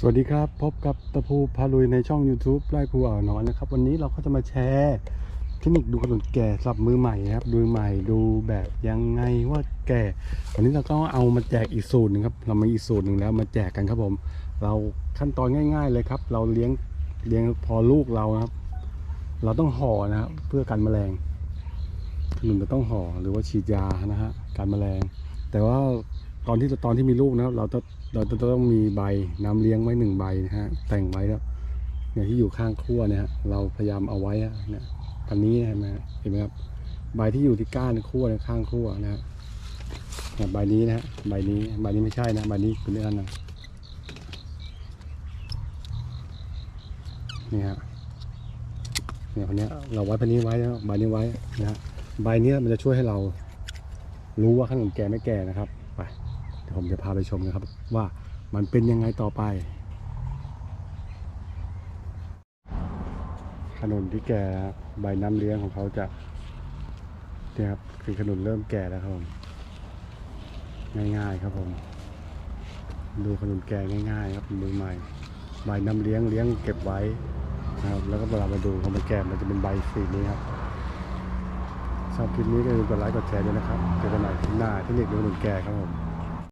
สวัสดีครับพบกับตะพูพาลุยในช่อง YouTube ไร่ภูอ่าวนอนนะครับ วันนี้เราก็จะมาแชร์เทคนิคดูขนแก่สำหรับมือใหม่ครับดูใหม่ดูแบบยังไงว่าแก่ วันนี้เราก็เอามาแจกอีกสูตรหนึ่งครับเรามีอีกสูตรหนึ่งแล้วมาแจกกันครับผม เราขั้นตอนง่าย ๆ เลยครับ เราเลี้ยงเลี้ยงพอลูกเรานะครับ เราต้องห่อนะครับเพื่อกันแมลงขนมจะต้องห่อหรือว่าฉีดยานะฮะการแมลง แต่ว่า ตอนที่ตอนที่มีลูกนะครับเราจะเราจะต้องมีใบน้ำเลี้ยงไว้หนึ่งใบนะฮะแต่งไว้แล้วเนี่ยที่อยู่ข้างขั้วเนี่ยฮะเราพยายามเอาไว้อะเนี่ยอันนี้เห็นไหมเห็นไหมครับใบที่อยู่ที่ก้านขั้วเนี่ยข้างขั้วนะฮะใบนี้นะฮะใบนี้ใบนี้ไม่ใช่นะใบนี้เป็นเรื่องนะนี่ฮะเนี่ยคนนี้เราไว้ใบนี้ไว้นะใบนี้ไว้นะฮะใบนี้มันจะช่วยให้เรารู้ว่าขนมแก่ไม่แก่นะครับไป ดี๋ยวผมจะพาไปชมนะครับ ว่ามันเป็นยังไงต่อไป ขนุนที่แก่ใบน้ำเลี้ยงของเขาจะเนี่ยครับคือขนุนเริ่มแก่แล้วครับผมง่ายๆครับผม ดูขนุนแก่ง่ายๆ ครับมือใหม่ใบน้ำเลี้ยงเลี้ยงเก็บไว้นะครับแล้วก็เวลามาดูพอมันแก่มันจะเป็นใบสีนี้ครับชอบคลิปนี้ก็อย่าลืมกดไลค์กดแชร์ด้วยนะครับเจอกันใหม่คลิปหน้าเทคนิคดูขนุนแก่ครับผม